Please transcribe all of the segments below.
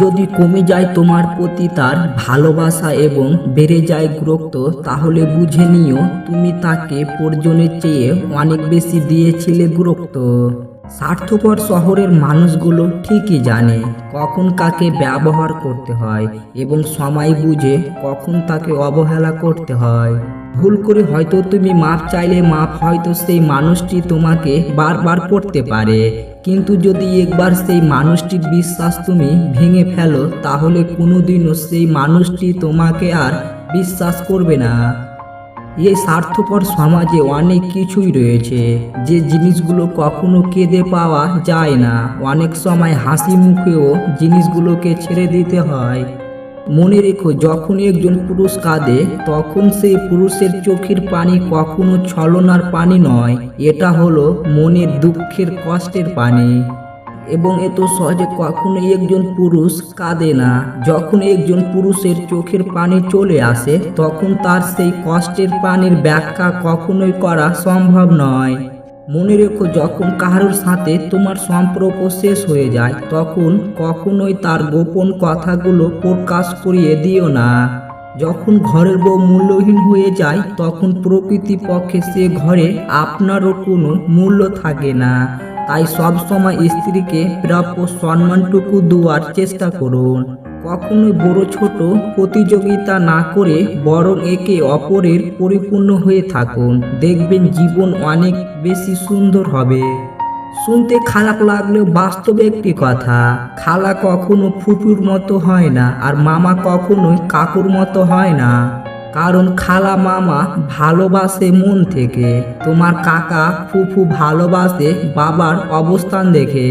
যদি কমে যায় তোমার প্রতি তার ভালোবাসা এবং বেড়ে যায় গুরুত্ব, তাহলে বুঝে নিও তুমি তাকে পর্যনের চেয়ে অনেক বেশি দিয়েছিলে গুরুত্ব। স্বার্থপর শহরের মানুষগুলো ঠিকই জানে কখন কাকে ব্যবহার করতে হয় এবং সময় বুঝে কখন তাকে অবহেলা করতে হয়। ভুল করে হয়তো তুমি মাপ চাইলে মাপ হয়তো সেই মানুষটি তোমাকে বারবার করতে পারে। কিন্তু যদি একবার সেই মানুষটির বিশ্বাস তুমি ভেঙে ফেলো, তাহলে কোনোদিনও সেই মানুষটি তোমাকে আর বিশ্বাস করবে না। এই স্বার্থপর সমাজে অনেক কিছুই রয়েছে। যে জিনিসগুলো কখনো কেঁদে পাওয়া যায় না। অনেক সময় হাসি মুখেও জিনিসগুলোকে ছেড়ে দিতে হয়। মনে রেখো যখন একজন পুরুষ কাঁদে, তখন সেই পুরুষের চোখের পানি কখনো ছলনার পানি নয়। এটা হলো মনের দুঃখের কষ্টের পানি। এবং এত সহজে কখনো একজন পুরুষ কাঁদে না। যখন একজন পুরুষের চোখের পানি চলে আসে, তখন তার সেই কষ্টের পানির ব্যাখ্যা কখনোই করা সম্ভব নয়। মনে রেখো, যখন কারোর সাথে তোমার সম্পর্ক শেষ হয়ে যায়, তখন কখনোই তার গোপন কথাগুলো প্রকাশ করিয়ে দিও না। যখন ঘরের বউ মূল্যহীন হয়ে যায়, তখন প্রকৃতি পক্ষে সে ঘরে আপনারও কোনো মূল্য থাকে না। তাই সবসময় স্ত্রীকে প্রাপ্য সম্মানটুকু দেওয়ার চেষ্টা করুন। কখনোই বড় ছোট প্রতিযোগিতা না করে বরং একে অপরের পরিপূর্ণ হয়ে থাকুন। দেখবেন জীবন অনেক বেশি সুন্দর হবে। শুনতে খারাপ লাগলেও বাস্তব একটি কথা, খালা কখনো ফুপুর মতো হয় না আর মামা কখনোই কাকুর মতো হয় না। কারণ খালা মামা ভালোবাসে মন থেকে, তোমার কাকা ফুফু ভালোবাসে বাবার অবস্থান দেখে।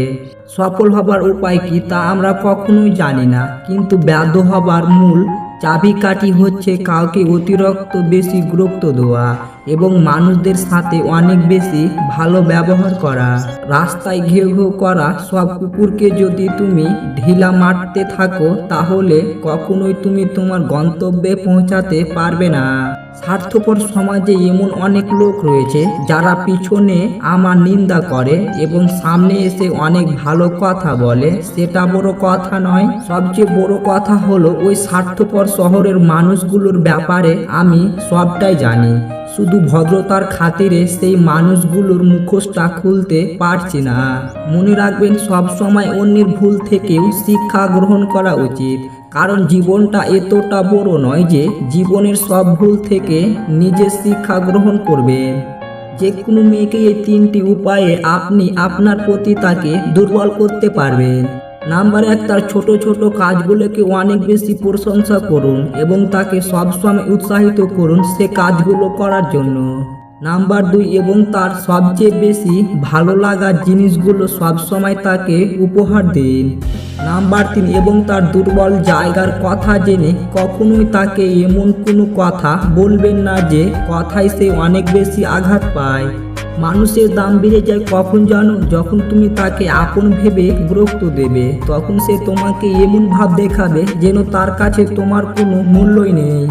সফল হবার উপায় কি তা আমরা কখনোই জানি না। কিন্তু ব্যর্থ হবার মূল চাবিকাঠি হচ্ছে কাউকে অতিরিক্ত বেশি গুরুত্ব দেওয়া। এবং মানুষদের সাথে অনেক বেশি ভালো ব্যবহার করা। রাস্তায় ঘেউ ঘেউ করা সব কুকুরকে যদি তুমি ঢিলা মারতে থাকো, তাহলে কখনোই তুমি তোমার গন্তব্যে পৌঁছাতে পারবে না। স্বার্থপর সমাজে এমন অনেক লোক রয়েছে যারা পিছনে আমার নিন্দা করে এবং সামনে এসে অনেক ভালো কথা বলে। সেটা বড় কথা নয়, সবচেয়ে বড় কথা হলো ওই স্বার্থপর শহরের মানুষগুলোর ব্যাপারে আমি সবটাই জানি। শুধু ভদ্রতার খাতিরে সেই মানুষগুলোর মুখোশটা খুলতে পারছি না। মনে রাখবেন, সব সময় অন্যের ভুল থেকেও শিক্ষা গ্রহণ করা উচিত। কারণ জীবনটা এতটা বড় নয় যে জীবনের সব ভুল থেকে নিজের শিক্ষা গ্রহণ করবেন। যে কোনো মেয়েকে এই তিনটি উপায়ে আপনি আপনার প্রতি তাকে দুর্বল করতে পারবেন। নাম্বার এক তার ছোট ছোট কাজগুলোকে অনেক বেশি প্রশংসা করুন এবং তাকে সবসময় উৎসাহিত করুন সে কাজগুলো করার জন্য। নাম্বার দুই, এবং তার সবচেয়ে বেশি ভালো লাগার জিনিসগুলো সবসময় তাকে উপহার দিন। নাম্বার তিন, এবং তার দুর্বল জায়গার কথা জেনে কখনোই তাকে এমন কোনো কথা বলবেন না যে কথায় সে অনেক বেশি আঘাত পায়। মানুষের দাম বেড়ে যায় কখন জানো? যখন তুমি তাকে আপন ভেবে গুরুত্ব দেবে, তখন সে তোমাকে এমন ভাব দেখাবে যেন তার কাছে তোমার কোনো মূল্যই নেই।